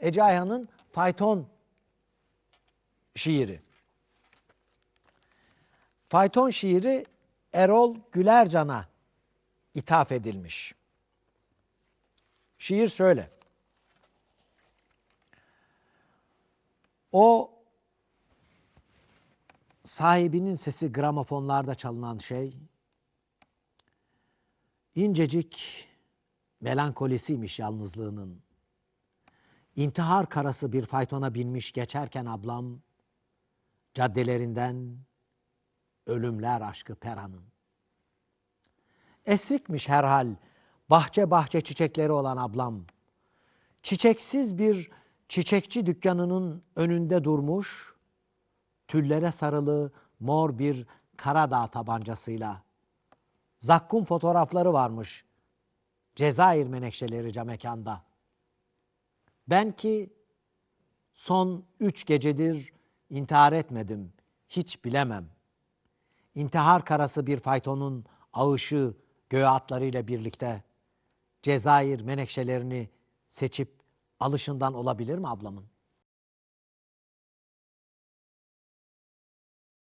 Ece Ayhan'ın Fayton şiiri. Fayton şiiri Erol Gülercan'a ithaf edilmiş. Şiir şöyle. O sahibinin sesi gramofonlarda çalınan şey incecik melankolisiymiş yalnızlığının. İntihar karası bir faytona binmiş geçerken ablam caddelerinden ölümler aşkı Pera'nın. Esrikmiş herhal bahçe bahçe çiçekleri olan ablam. Çiçeksiz bir çiçekçi dükkanının önünde durmuş, tüllere sarılı mor bir Karadağ tabancasıyla. Zakkum fotoğrafları varmış. Cezayir menekşeleri camekanda. Ben ki son üç gecedir intihar etmedim. Hiç bilemem. İntihar karası bir faytonun ağışı göğe atlarıyla birlikte Cezayir menekşelerini seçip alışından olabilir mi ablamın?